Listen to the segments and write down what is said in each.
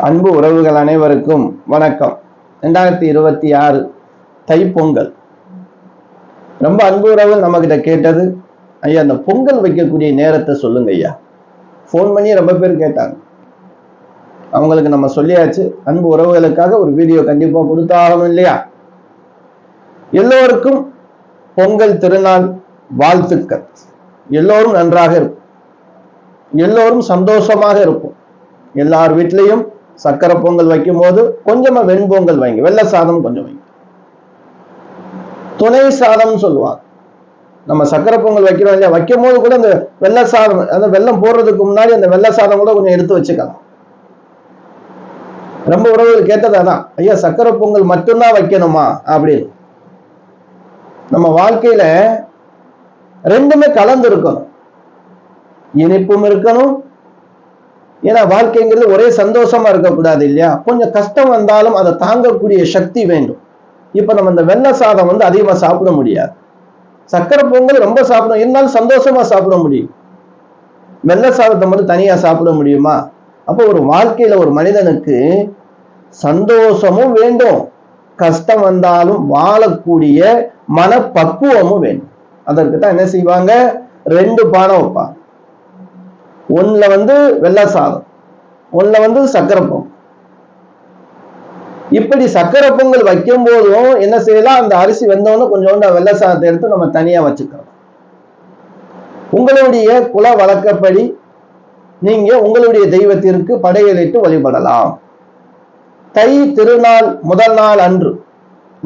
அன்பு உறவுகள் அனைவருக்கும் வணக்கம். ரெண்டாயிரத்தி இருபத்தி ஆறு தைப்பொங்கல். ரொம்ப அன்பு உறவுகள் நம்ம கிட்ட கேட்டது ஐயா அந்த பொங்கல் வைக்கக்கூடிய நேரத்தை சொல்லுங்க ஐயா. ஃபோன் பண்ணி ரொம்ப பேர் கேட்டாங்க. அவங்களுக்கு நம்ம சொல்லியாச்சு அன்பு உறவுகளுக்காக ஒரு வீடியோ கண்டிப்பா கொடுத்தாகணும் இல்லையா? எல்லோருக்கும் பொங்கல் திருநாள் வாழ்த்துக்கள். எல்லோரும் நன்றாக இருக்கும். எல்லோரும் சந்தோஷமாக இருக்கும் எல்லார் வீட்லயும் சக்கரை பொங்கல் வைக்கும் போது கொஞ்சமா வெண்பொங்கல் வைங்க. வெள்ளை சாதம் கொஞ்சம் வைங்க. துணை சாதம்னு சொல்லுவாங்க. நம்ம சக்கரை பொங்கல் வைக்கிறோம் இல்லையா? வைக்கும் போது கூட அந்த வெள்ளை சாதம் அந்த வெள்ளம் போடுறதுக்கு முன்னாடி அந்த வெள்ளை சாதம் கூட கொஞ்சம் எடுத்து வச்சுக்கலாம் ரொம்ப உறவுகள் கேட்டது அதான். ஐயா சக்கரை பொங்கல் மட்டும்தான் வைக்கணுமா? அப்படின்னு. நம்ம வாழ்க்கையில ரெண்டுமே கலந்து இருக்கணும். இனிப்பும் இருக்கணும் ஏன்னா வாழ்க்கைங்கிறது ஒரே சந்தோஷமா இருக்கக்கூடாது இல்லையா? கொஞ்சம் கஷ்டம் வந்தாலும் அதை தாங்கக்கூடிய சக்தி வேண்டும். இப்போ நம்ம இந்த வெள்ளை சாதம் வந்து அதிகமா சாப்பிட முடியாது. சக்கரை பொங்கல் ரொம்ப சாப்பிடும். இருந்தாலும் சந்தோஷமா சாப்பிட முடியும். வெள்ளை சாதத்தை மட்டும் தனியா சாப்பிட முடியுமா? அப்போ ஒரு வாழ்க்கையில ஒரு மனிதனுக்கு சந்தோஷமும் வேண்டும். கஷ்டம் வந்தாலும் வாழக்கூடிய மனப்பக்குவமும் வேண்டும். அதற்கு தான் என்ன செய்வாங்க? ரெண்டு பானை வைப்பாங்க. ஒண்ணுல வந்து வெள்ளை சாதம் ஒண்ணுல வந்து சக்கரை பொங்கல். இப்படி சக்கரை பொங்கல் வைக்கும் போதும் என்ன செய்யலாம்? அந்த அரிசி வெந்தோன்னு கொஞ்சோண்டு வெள்ளை சாதத்தை எடுத்து நம்ம தனியா வச்சுக்கலாம். உங்களுடைய குல வழக்கப்படி நீங்க உங்களுடைய தெய்வத்திற்கு படையலிட்டு வழிபடலாம். தை திருநாள் முதல் நாள் அன்று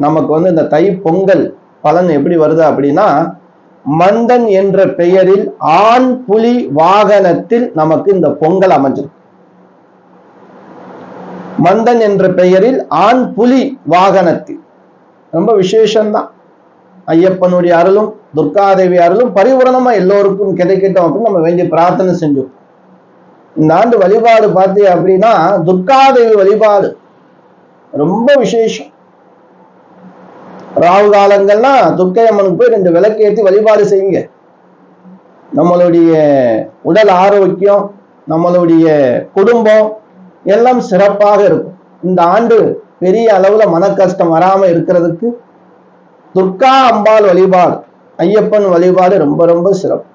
நமக்கு வந்து இந்த தை பொங்கல் பலன் எப்படி வருது அப்படின்னா மந்தன் என்ற பெயரில் ஆண் புலி வாகனத்தில் நமக்கு இந்த பொங்கல் அமைஞ்சிருக்கு. மந்தன் என்ற பெயரில் ஆண் புலி வாகனத்தில். ரொம்ப விசேஷம்தான். ஐயப்பனுடைய அருளும் துர்காதேவி அருளும் பரிபூரணமா எல்லோருக்கும் கிடைக்கட்டும் அப்படின்னு நம்ம வேண்டிய பிரார்த்தனை செஞ்சோம். இந்த ஆண்டு வழிபாடு பார்த்தீங்க அப்படின்னா துர்காதேவி வழிபாடு ரொம்ப விசேஷம். ராகு காலங்கள்லாம் துர்க்கை அம்மனுக்கு போய் ரெண்டு விளக்கு ஏற்றி வழிபாடு செய்யுங்க. நம்மளுடைய உடல் ஆரோக்கியம் நம்மளுடைய குடும்பம் எல்லாம் சிறப்பாக இருக்கும். இந்த ஆண்டு பெரிய அளவுல மன கஷ்டம் வராம இருக்கிறதுக்கு துர்கா அம்பாள் வழிபாடு ஐயப்பன் வழிபாடு ரொம்ப ரொம்ப சிறப்பு.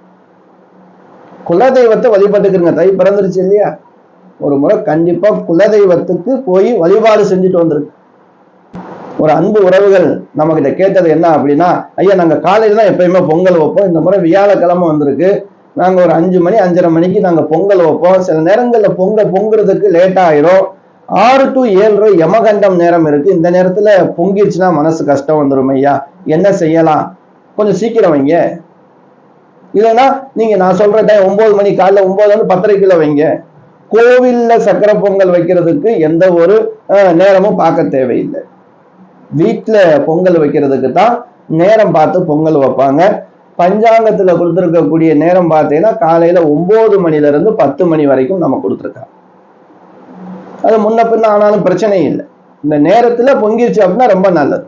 குலதெய்வத்தை வழிபட்டுக்கிறங்க தை பிறந்துருச்சு இல்லையா? ஒரு முறை கண்டிப்பா குலதெய்வத்துக்கு போய் வழிபாடு செஞ்சுட்டு வந்திருக்கு. ஒரு அன்பு உறவுகள் நம்ம கிட்ட கேட்டது என்ன அப்படின்னா ஐயா நாங்க காலையில தான் எப்பயுமே பொங்கல் வைப்போம். இந்த முறை வியாழக்கிழமை வந்திருக்கு. நாங்க ஒரு அஞ்சு மணி அஞ்சரை மணிக்கு நாங்க பொங்கல் வைப்போம். சில நேரங்கள்ல பொங்கல் பொங்குறதுக்கு லேட் ஆயிரும். ஆறு டு ஏழு யமகண்டம் நேரம் இருக்கு. இந்த நேரத்துல பொங்கிருச்சுன்னா மனசு கஷ்டம் வந்துடும் ஐயா. என்ன செய்யலாம்? கொஞ்சம் சீக்கிரம் வைங்க. இல்லைன்னா நீங்க நான் சொல்ற டைம் ஒன்பது மணி காலைல ஒன்பது வந்து பத்தரைக்குள்ள வைங்க. கோவில்ல சக்கரை பொங்கல் வைக்கிறதுக்கு எந்த ஒரு நேரமும் பார்க்க தேவையில்லை. வீட்டுல பொங்கல் வைக்கிறதுக்கு தான் நேரம் பார்த்து பொங்கல் வைப்பாங்க. பஞ்சாங்கத்துல கொடுத்துருக்கக்கூடிய நேரம் பார்த்தீங்கன்னா காலையில ஒம்பது மணில இருந்து பத்து மணி வரைக்கும் நம்ம கொடுத்துருக்காங்க அது முன்ன பின்ன ஆனாலும் பிரச்சனை இல்லை. இந்த நேரத்துல பொங்கிருச்சு அப்படின்னா ரொம்ப நல்லது.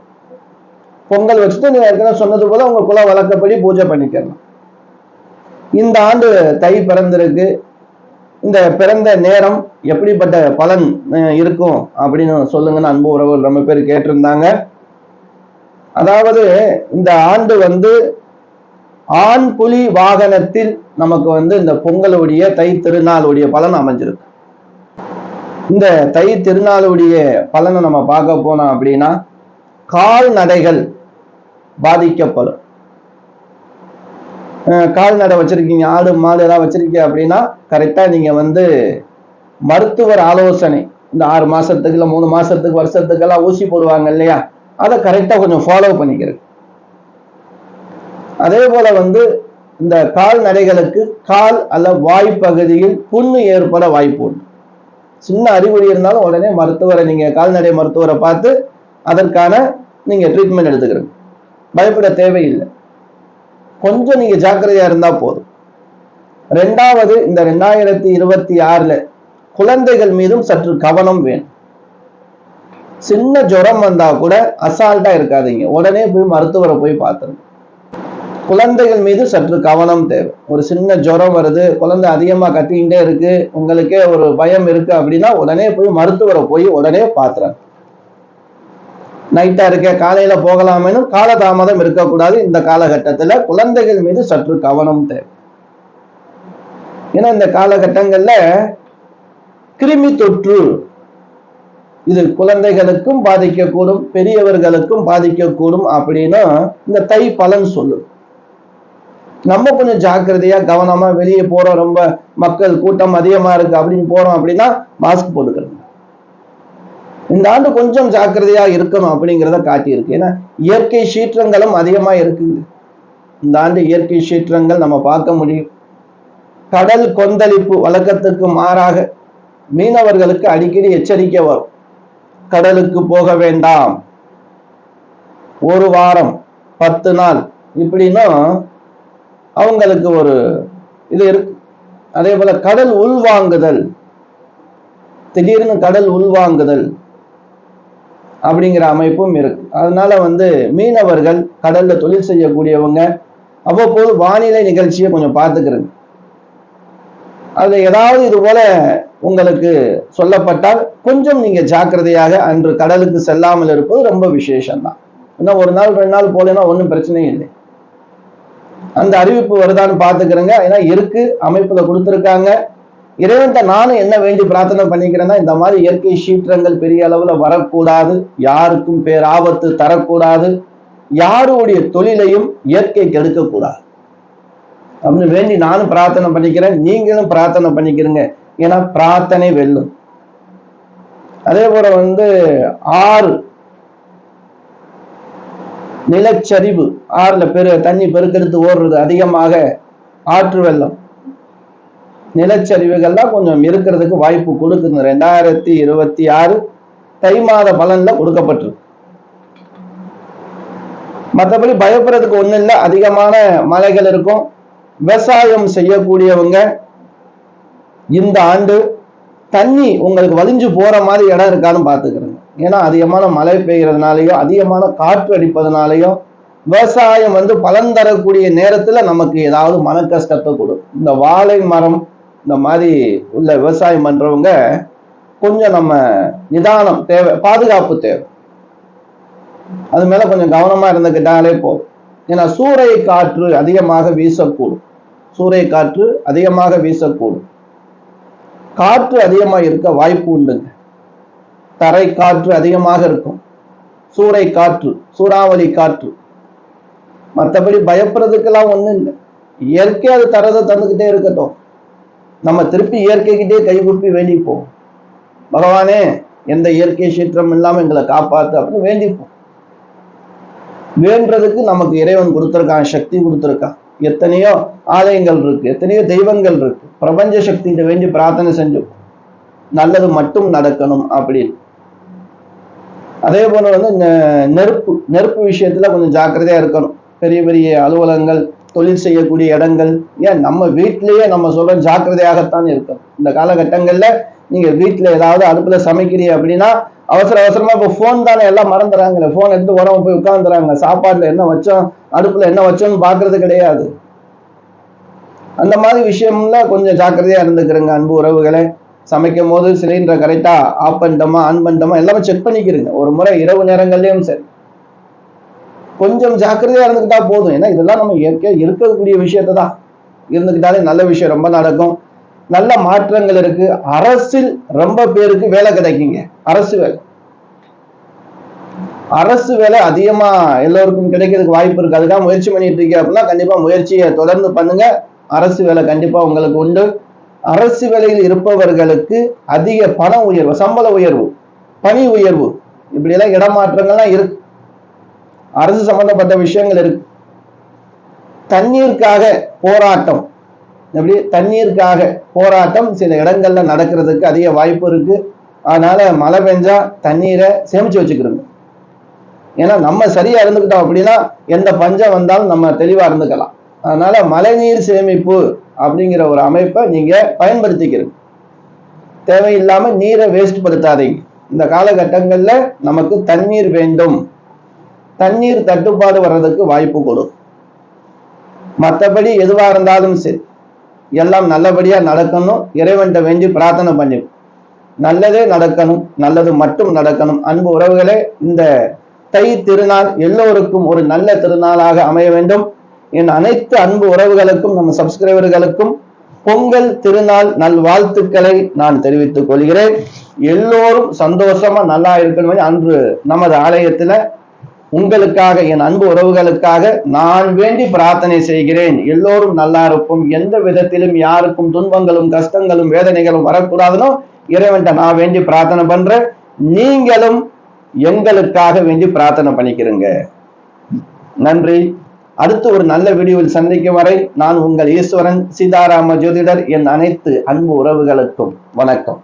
பொங்கல் வச்சுட்டு நீங்கள் ஏற்கனவே சொன்னது போல உங்கள் குல வழக்கப்படி பூஜை பண்ணிக்கலாம் இந்த ஆண்டு தை பிறந்திருக்கு. இந்த பிறந்த நேரம் எப்படிப்பட்ட பலன் இருக்கும் அப்படின்னு சொல்லுங்கன்னு அன்பு உறவுகள் ரொம்ப பேர் கேட்டிருந்தாங்க. அதாவது இந்த ஆண்டு வந்து ஆண் புலி வாகனத்தில் நமக்கு வந்து இந்த பொங்கலுடைய தை திருநாளுடைய பலன் அமைஞ்சிருக்கு. இந்த தை திருநாளுடைய பலனை நம்ம பார்க்க போனோம் அப்படின்னா கால்நடைகள் பாதிக்கப்படும். கால்நடை வச்சிருக்கீங்க ஆடு மாடு எல்லாம் வச்சிருக்கீங்க அப்படின்னா கரெக்டாக நீங்கள் வந்து மருத்துவர் ஆலோசனை. இந்த ஆறு மாதத்துக்கு இல்லை மூணு மாதத்துக்கு வருஷத்துக்கெல்லாம் ஊசி போடுவாங்க இல்லையா? அதை கரெக்டாக கொஞ்சம் ஃபாலோ பண்ணிக்கிறது அதே போல வந்து இந்த கால்நடைகளுக்கு கால் அல்ல வாய் பகுதியில் புண்ணு ஏற்பட வாய்ப்பு உண்டு. சின்ன அறிகுறி இருந்தாலும் உடனே மருத்துவரை நீங்கள் கால்நடை மருத்துவரை பார்த்து அதற்கான நீங்கள் ட்ரீட்மெண்ட் எடுத்துக்கிறீங்க பயப்பட தேவையில்லை. கொஞ்சம் நீங்க ஜாக்கிரதையா இருந்தா போதும். ரெண்டாவது இந்த ரெண்டாயிரத்தி இருபத்தி ஆறுல குழந்தைகள் மீதும் சற்று கவனம் வேணும். சின்ன ஜுரம் வந்தா கூட அசால்ட்டா இருக்காதீங்க. உடனே போய் மருத்துவரை போய் பார்த்துருங்க. குழந்தைகள் மீது சற்று கவனம் தேவை. ஒரு சின்ன ஜுரம் வருது குழந்தை அதிகமா கத்திக்கிட்டே இருக்கு உங்களுக்கே ஒரு பயம் இருக்கு அப்படின்னா உடனே போய் மருத்துவரை போய் உடனே பாத்துறாங்க நைட்டா இருக்க காலையில போகலாமேனு காலதாமதம் இருக்கக்கூடாது. இந்த காலகட்டத்துல குழந்தைகள் மீது சற்று கவனம் தேவை. ஏன்னா இந்த காலகட்டங்கள்ல கிருமி தொற்று இது குழந்தைகளுக்கும் பாதிக்கக்கூடும் பெரியவர்களுக்கும் பாதிக்கக்கூடும் அப்படின்னா இந்த தை பலன் சொல்லும். நம்ம கொஞ்சம் ஜாக்கிரதையா கவனமா வெளியே போறோம். ரொம்ப மக்கள் கூட்டம் அதிகமா இருக்கு அப்படின்னு போறோம் அப்படின்னா மாஸ்க் போட்டுக்கிறோம் இந்த ஆண்டு கொஞ்சம் ஜாக்கிரதையா இருக்கணும் அப்படிங்கிறத காட்டியிருக்கு. ஏன்னா இயற்கை சீற்றங்களும் அதிகமா இருக்குது. இந்த ஆண்டு இயற்கை சீற்றங்கள் நம்ம பார்க்க முடியும். கடல் கொந்தளிப்பு வழக்கத்துக்கு மாறாக மீனவர்களுக்கு அடிக்கடி எச்சரிக்கை வரும். கடலுக்கு போக வேண்டாம். ஒரு வாரம் பத்து நாள் இப்படின்னா அவங்களுக்கு ஒரு இது இருக்கு. அதே போல கடல் உள்வாங்குதல். திடீர்னு கடல் உள்வாங்குதல். அப்படிங்கிற அமைப்பும் இருக்கு. அதனால வந்து மீனவர்கள் கடல்ல தொழில் செய்யக்கூடியவங்க அவ்வப்போது வானிலை நிகழ்ச்சியை கொஞ்சம் பார்த்துக்கிறங்க அது ஏதாவது இது போல உங்களுக்கு சொல்லப்பட்டால் கொஞ்சம் நீங்க ஜாக்கிரதையாக அன்று கடலுக்கு செல்லாமல் இருப்பது ரொம்ப விசேஷம்தான். இன்னும் ஒரு நாள் ரெண்டு நாள் போலன்னா ஒன்றும் பிரச்சனையும் இல்லை. அந்த அறிவிப்பு வருதான்னு பார்த்துக்கிறேங்க. ஏன்னா இருக்கு அமைப்புல கொடுத்துருக்காங்க. இறைவன்கிட்ட நானும் என்ன வேண்டி பிரார்த்தனை பண்ணிக்கிறேன்னா இந்த மாதிரி இயற்கை சீற்றங்கள் பெரிய அளவுல வரக்கூடாது யாருக்கும் பேராபத்து தரக்கூடாது யாருடைய தொழிலையும் இயற்கை கெடுக்கக்கூடாது அப்படின்னு வேண்டி நானும் பிரார்த்தனை பண்ணிக்கிறேன் நீங்களும் பிரார்த்தனை பண்ணிக்கிறீங்க. ஏன்னா பிரார்த்தனை வெல்லும். அதே போல வந்து ஆறு நிலச்சரிவு ஆறுல பெரு தண்ணி பெருக்கெடுத்து ஓடுறது அதிகமாக ஆற்று வெள்ளம். நிலச்சரிவுகள்லாம் கொஞ்சம் இருக்கிறதுக்கு வாய்ப்பு கொடுக்குது. ரெண்டாயிரத்தி இருபத்தி ஆறு தை மாத பலன்ல கொடுக்கப்பட்டிருக்கு. மற்றபடி பயப்படுறதுக்கு ஒன்றும் இல்லை. அதிகமான மலைகள் இருக்கும். விவசாயம் செய்யக்கூடியவங்க இந்த ஆண்டு தண்ணி உங்களுக்கு வலிஞ்சு போற மாதிரி இடம் இருக்கான்னு பாத்துக்கிறேங்க ஏன்னா அதிகமான மழை பெய்யறதுனாலயோ அதிகமான காற்று அடிப்பதுனாலயோ விவசாயம் வந்து பலன் தரக்கூடிய நேரத்துல நமக்கு ஏதாவது மன கஷ்டத்தை கொடுக்கும் இந்த வாழை மரம் இந்த மாதிரி உள்ள விவசாயம் பண்றவங்க கொஞ்சம் நம்ம நிதானம் தேவை பாதுகாப்பு தேவை. அது மேல கொஞ்சம் கவனமா இருந்துக்கிட்டாலே போதும். ஏன்னா சூறை காற்று அதிகமாக வீசக்கூடும். சூறை காற்று அதிகமாக வீசக்கூடும். காற்று அதிகமாக இருக்க வாய்ப்பு உண்டுங்க. தரை காற்று அதிகமாக இருக்கும். சூறை காற்று சூறாவளி காற்று. மற்றபடி பயப்படுறதுக்கெல்லாம் ஒண்ணும் இல்லை. இயற்கை அது தரதை தந்துக்கிட்டே இருக்கட்டும். நம்ம திருப்பி இயற்கைக்கிட்டே கைகுப்பி வேண்டிப்போம். பகவானே எந்த இயற்கை சீற்றம் இல்லாம எங்களை காப்பாத்து அப்படின்னு வேண்டிப்போம். வேண்டதுக்கு நமக்கு இறைவன் கொடுத்துருக்கான் சக்தி கொடுத்துருக்கான். எத்தனையோ ஆலயங்கள் இருக்கு எத்தனையோ தெய்வங்கள் இருக்கு. பிரபஞ்ச சக்திகிட்ட வேண்டி பிரார்த்தனை செஞ்சோம். நல்லது மட்டும் நடக்கணும் அப்படின்னு. அதே போல வந்து நெருப்பு நெருப்பு விஷயத்துல கொஞ்சம் ஜாக்கிரதையா இருக்கணும். பெரிய பெரிய அலுவலகங்கள் தொழில் செய்யக்கூடிய இடங்கள். ஏன்? நம்ம வீட்டிலேயே நம்ம சொல்ற ஜாக்கிரதையாகத்தான் இருக்கும். இந்த காலகட்டங்களில் நீங்கள் வீட்டில் ஏதாவது அடுப்பில் சமைக்கிறீங்க அப்படின்னா அவசர அவசரமாக இப்போ ஃபோன் தானே எல்லாம் மறந்துறாங்களே ஃபோன் எடுத்து உரம் போய் உட்காந்துறாங்க சாப்பாட்டில் என்ன வச்சோம்? அடுப்பில் என்ன வச்சோம்னு பார்க்கறது கிடையாது. அந்த மாதிரி விஷயம்ல கொஞ்சம் ஜாக்கிரதையாக இருந்துக்கிறேங்க அன்பு உறவுகளை. சமைக்கும் போது சிலிண்டரை கரெக்டாக ஆஃப் பண்ணிட்டோமா ஆன் பண்ணிட்டோமா எல்லாமே செக் பண்ணிக்கிறேங்க. ஒரு முறை இரவு நேரங்கள்லேயும் சரி. கொஞ்சம் ஜாக்கிரதையா இருந்துக்கிட்டா போதும். ஏன்னா இதெல்லாம் நம்ம இயற்கையா இருக்கக்கூடிய விஷயத்தை தான் இருந்துக்கிட்டாலே நல்ல விஷயம் ரொம்ப நடக்கும். நல்ல மாற்றங்கள் இருக்கு. அரசில் ரொம்ப பேருக்கு வேலை கிடைக்குங்க. அரசு வேலை. அரசு வேலை அதிகமா எல்லோருக்கும் கிடைக்கிறதுக்கு வாய்ப்பு இருக்கு. அதுக்காக முயற்சி பண்ணிட்டு இருக்கீங்க அப்படின்னா கண்டிப்பா முயற்சியை தொடர்ந்து பண்ணுங்க. அரசு வேலை கண்டிப்பா உங்களுக்கு உண்டு. அரசு வேலையில் இருப்பவர்களுக்கு அதிக பண உயர்வு சம்பள உயர்வு பணி உயர்வு இப்படி எல்லாம் இடமாற்றங்கள்லாம் இருக்கு. அரசு சம்பந்தப்பட்ட விஷயங்கள் இருக்கு. தண்ணீருக்காக போராட்டம். எப்படி? தண்ணீருக்காக போராட்டம் சில இடங்கள்ல நடக்கிறதுக்கு அதிக வாய்ப்பு இருக்கு. அதனால மழை பெஞ்சா தண்ணீரை சேமிச்சு வச்சுக்கிறோங்க ஏன்னா நம்ம சரியா இருந்துக்கிட்டோம் அப்படின்னா எந்த பஞ்சம் வந்தாலும் நம்ம தெளிவா இருந்துக்கலாம். அதனால மழைநீர் சேமிப்பு அப்படிங்கிற ஒரு அமைப்பை நீங்க பயன்படுத்திக்கிறீங்க தேவையில்லாம நீரை வேஸ்ட் படுத்தாதீங்க. இந்த காலகட்டங்கள்ல நமக்கு தண்ணீர் வேண்டும். தண்ணீர் தட்டுப்பாடு வர்றதுக்கு வாய்ப்பு கொடு. மற்றபடி எதுவா இருந்தாலும் சரி எல்லாம் நல்லபடியா நடக்கணும். இறைவன்கிட்ட வேண்டி பிரார்த்தனை பண்ணி நல்லதே நடக்கணும் நல்லது மட்டும் நடக்கணும். அன்பு உறவுகளே இந்த தை திருநாள் எல்லோருக்கும் ஒரு நல்ல திருநாளாக அமைய வேண்டும். என் அனைத்து அன்பு உறவுகளுக்கும் நம்ம சப்ஸ்கிரைபர்களுக்கும் பொங்கல் திருநாள் நல்வாழ்த்துக்களை நான் தெரிவித்துக் கொள்கிறேன். எல்லோரும் சந்தோஷமா நல்லா இருக்கணும் அன்று நமது ஆலயத்துல உங்களுக்காக என் அன்பு உறவுகளுக்காக நான் வேண்டி பிரார்த்தனை செய்கிறேன். எல்லோரும் நல்லா இருப்போம். எந்த விதத்திலும் யாருக்கும் துன்பங்களும் கஷ்டங்களும் வேதனைகளும் வரக்கூடாதுனோ இறைவன்ட்ட நான் வேண்டி பிரார்த்தனை பண்றேன். நீங்களும் எங்களுக்காக வேண்டி பிரார்த்தனை பண்ணிக்கிறீங்க. நன்றி. அடுத்து ஒரு நல்ல வீடியோவில் சந்திக்கும் வரை நான் உங்கள் ஈஸ்வரன் சீதாராம ஜோதிடர் என் அனைத்து அன்பு உறவுகளுக்கும் வணக்கம்.